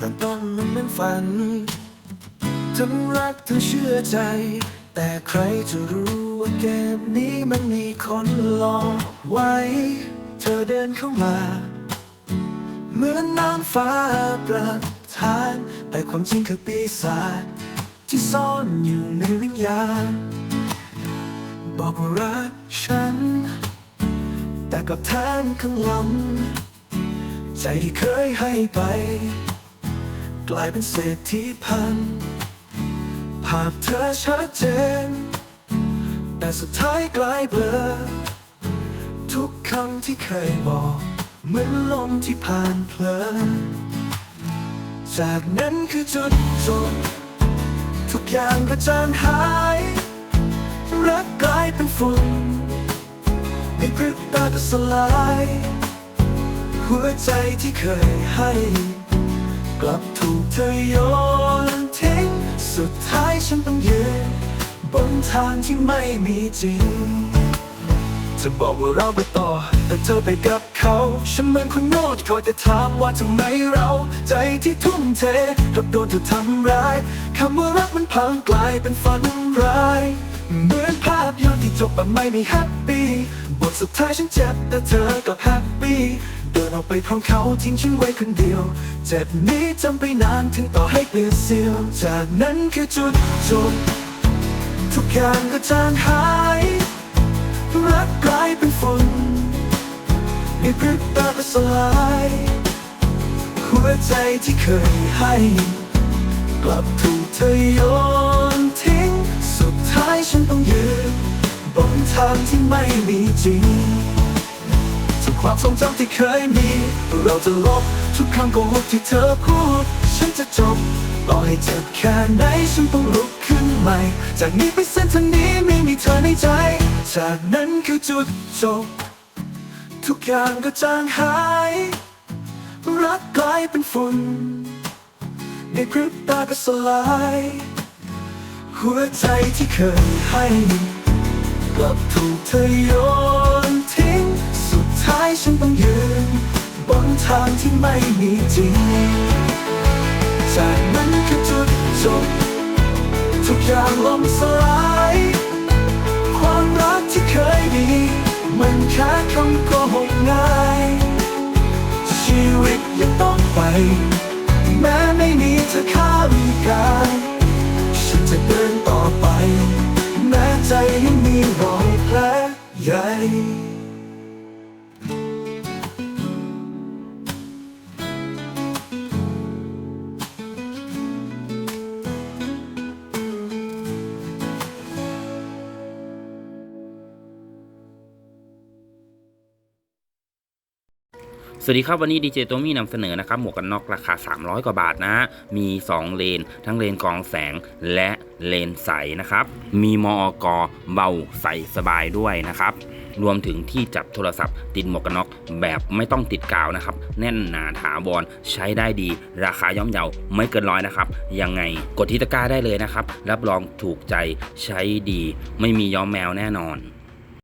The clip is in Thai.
เริ่ต้นมันเหมือนฝัน ทั้งรักทั้งเชื่อใจ แต่ใครจะรู้ว่าเกมนี้มันมีคนหลอกไว้ เธอเดินเข้ามา เหมือนน้ำฟ้าประทาน แต่ความจริงคือปีศาจที่ซ่อนอยู่ในวิญญาณบอกว่ารักฉัน แต่กับแทนข้างหลังใจที่เคยให้ไป กลายเป็นเศษที่พัน ภาพเธอชัดเจน แต่สุดท้ายกลายเบลอ ทุกคำที่เคยบอกเหมือนลมที่ผ่านเพลินจากนั้นคือจุดจบทุกอย่างกระจางหาย รักกลายเป็นฝุ่นในพริบตาก็สลาย หัวใจที่เคยให้ กลับถูก ธอโยนทิ้ง สุดท้ายฉันต้องยืน บนทางที่ไม่มีจริงจะบอกว่าเราไปต่อ แต่เธอไปกับเขา ฉันเหมือนคนโง่ที่คอยแต่ถามว่าทำไมเรา ใจที่ทุ่มเทกลับโดนเธอทำร้ายคำว่ารักมันพังกลายเป็นฝันร้าย เหมือนภาพยนตร์ที่จบแบบไม่มีแฮปปี้บทสุดท้ายฉันเจ็บแต่เธอก็แฮปปี้ เดินออกไปพร้อมเขาทิ้งฉันไว้คนเดียว เจ็บนี้จำไปนานถึงต่อให้เปลี่ยนเสียว จากนั้นคือจุดจบ ทุกอย่างก็จางหายรักกลายเป็นฝุ่นในพริบตาก็สลายหัวใจที่เคยให้ กลับถูกเธอโยนทิ้ง สุดท้ายฉันต้องยืนบนทางที่ไม่มีจริง ความทรงจำที่เคยมี เราจะลบทุกคำโกหกที่เธอพูด ฉันจะจบต่อให้เจ็บแค่ไหนฉันต้องลุกขึ้นใหม่ จากนี้ไปเส้นทางนี้ไม่มีเธอในใจ จากนั้นคือจุดจบ ทุกอย่างก็จางหาย รักกลายเป็นฝุ่น ในพริบตาก็สลาย หัวใจที่เคยให้กลับถูกเธอโยนทิ้งสุดท้าย ฉันต้องยืนบนทางที่ไม่มีจริง จากนั้นคือจุดจบ ทุกอย่างล่มสลาย ความรักที่เคยดี มันแค่คำโกหกง่าย ชีวิตยังต้องไป แม้ไม่มีเธอข้างกายฉันจะเดินต่อไป แม้ใจยังมีรอยแผลใหญ่ สวัสดีครับวันนี้ดีเจตัวมี่นำเสนอนะครับหมวกกันน็อกราคา 300 กว่าบาทนะฮะมี 2 เลน ทั้งเลนกองแสงและเลนใสนะครับ มีมอกเบาใสสบายด้วยนะครับ รวมถึงที่จับโทรศัพท์ ติดหมวกกันน็อกแบบไม่ต้องติดกาวนะครับ แน่นหนาถาวรใช้ได้ดี ราคาย่อมเยาไม่เกินร้อยนะครับ ยังไงกดที่ตะกร้าได้เลยนะครับ รับรองถูกใจใช้ดี ไม่มีย้อมแมวแน่นอน